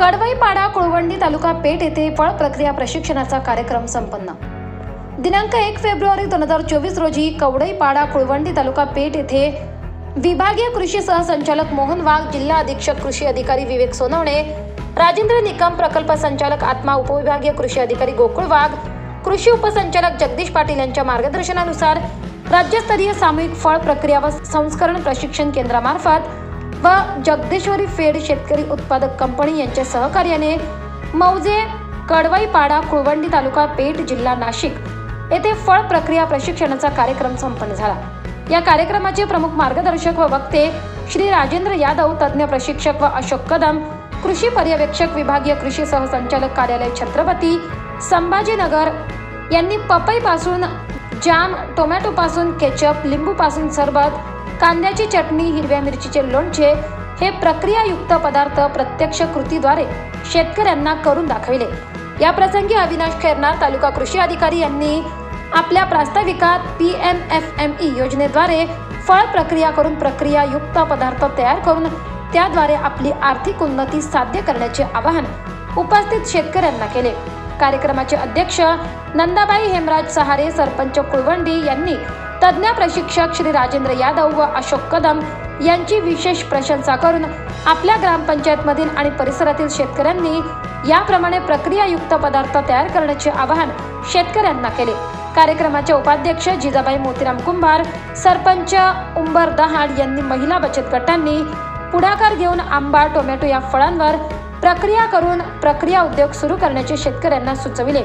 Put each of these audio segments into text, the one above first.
कडवईपाडा कुळवंडी तालुका पेठ येथे फळ प्रक्रिया प्रशिक्षणाचा कार्यक्रम संपन्न. दिनांक एक फेब्रुवारी दोन हजार चोवीस रोजी कवडईपाडा कुळवंडी तालुका पेठ येथे विभागीय कृषी सहसंचालक मोहन वाघ जिल्हा अधीक्षक कृषी अधिकारी विवेक सोनवणे राजेंद्र निकम प्रकल्प संचालक आत्मा उपविभागीय कृषी अधिकारी गोकुळ वाघ कृषी उपसंचालक जगदीश पाटील यांच्या मार्गदर्शनानुसार राज्यस्तरीय सामूहिक फळ प्रक्रिया व संस्करण प्रशिक्षण केंद्रामार्फत व जगदेश्वरी फेड शेतकरी उत्पादक कंपनी यांच्या सहकार्याने मौजे कडवईपाडा कुळवंडी तालुका पेठ जिल्हा नाशिक येथे फळ प्रक्रिया प्रशिक्षणाचा कार्यक्रम संपन्न झाला. या कार्यक्रमाचे प्रमुख मार्गदर्शक व वक्ते श्री राजेंद्र यादव तज्ज्ञ प्रशिक्षक व अशोक कदम कृषी पर्यवेक्षक विभागीय कृषी सहसंचालक कार्यालय छत्रपती संभाजीनगर यांनी पपईपासून जाम टोमॅटोपासून केचप लिंबूपासून सरबत कांद्याची चटणी हिरव्या मिरचीचे लोणचे हे प्रक्रियायुक्त पदार्थ प्रत्यक्ष कृतीद्वारे शेतकऱ्यांना करून दाखविले. या प्रसंगी अविनाश खैरनार तालुका कृषी अधिकारी यांनी आपल्या प्रास्ताविकात P M F M E योजनेद्वारे फळ प्रक्रिया करून प्रक्रियायुक्त पदार्थ तयार करून त्याद्वारे आपली आर्थिक उन्नती साध्य करण्याचे आवाहन उपस्थित शेतकऱ्यांना केले. कार्यक्रमाचे अध्यक्ष नंदाबाई हेमराज सहारे सरपंच कुळवंडी यांनी तज्ज्ञ प्रशिक्षक श्री राजेंद्र यादव व अशोक कदम यांची विशेष प्रशंसा करून आपल्या ग्रामपंचायतमधील आणि परिसरातील शेतकऱ्यांनी याप्रमाणे प्रक्रियायुक्त पदार्थ तयार करण्याचे आवाहन शेतकऱ्यांना केले. कार्यक्रमाचे उपाध्यक्ष जिजाबाई मोतीराम कुंभार सरपंच उंबर दहाड यांनी महिला बचत गटांनी पुढाकार घेऊन आंबा टोमॅटो या फळांवर प्रक्रिया करून प्रक्रिया उद्योग सुरू करण्याचे शेतकऱ्यांना सुचविले.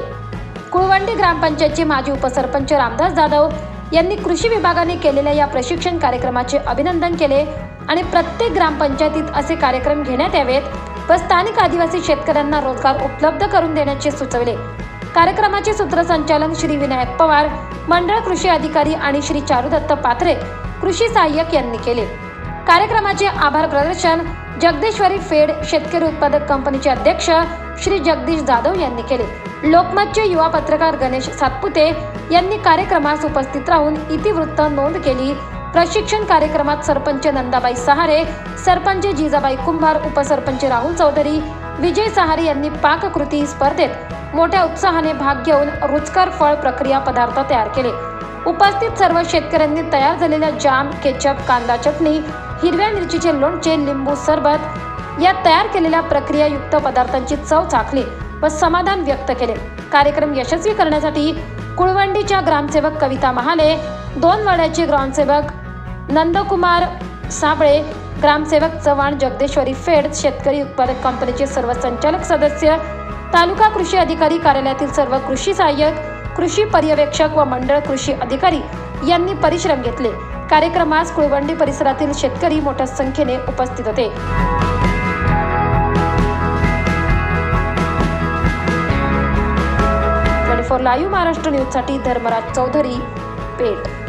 कुळवंडी ग्रामपंचायतचे माजी उपसरपंच रामदास जाधव यांनी कृषी विभागाने केलेल्या या प्रशिक्षण कार्यक्रमाचे अभिनंदन केले आणि प्रत्येक ग्रामपंचायतीत असे कार्यक्रम घेण्यात यावेत व स्थानिक आदिवासी शेतकऱ्यांना रोजगार उपलब्ध करून देण्याचे सुचविले. कार्यक्रमाचे सूत्रसंचालन श्री विनायक पवार मंडळ कृषी अधिकारी आणि श्री चारुदत्त पाथरे कृषी सहाय्यक यांनी केले. कार्यक्रमाचे आभार प्रदर्शन जगदेश्वरी फेड शेतकरी उत्पादक कंपनीचे अध्यक्ष श्री जगदीश जाधव यांनी केले. लोकमतचे युवा पत्रकार गणेश सातपुते यांनी कार्यक्रमास उपस्थित राहून इतिवृत्त नोंद केली. प्रशिक्षण कार्यक्रमात सरपंच नंदाबाई सहारे सरपंच जिजाबाई कुंभार उपसरपंच राहुल चौधरी विजय सहारे यांनी पाककृती स्पर्धेत मोठ्या उत्साहाने भाग घेऊन रुचकर फळ प्रक्रिया पदार्थ तयार केले. उपस्थित सर्व शेतकऱ्यांनी तयार झालेल्या जाम केचप कांदा चटणी हिरव्या मिरचीचे लोणचे लिंबू सरबत या तयार केलेल्या प्रक्रियायुक्त पदार्थांची चव चाखली व समाधान व्यक्त केले. कार्यक्रम यशस्वी करण्यासाठी कुळवंडीच्या ग्रामसेवक कविता महाले दोन वड्याचे ग्रामसेवक नंदकुमार साबळे ग्रामसेवक चव्हाण जगदेश्वरी फेड शेतकरी उत्पादक कंपनीचे सर्व संचालक सदस्य तालुका कृषी अधिकारी कार्यालयातील सर्व कृषी सहाय्यक कृषी पर्यवेक्षक व मंडळ कृषी अधिकारी यांनी परिश्रम घेतले. कार्यक्रमास कुळवंडी परिसरातील शेतकरी मोठ्या संख्येने उपस्थित होते. ट्वेंटी फोर लाईव्ह महाराष्ट्र न्यूजसाठी धर्मराज चौधरी पेठ.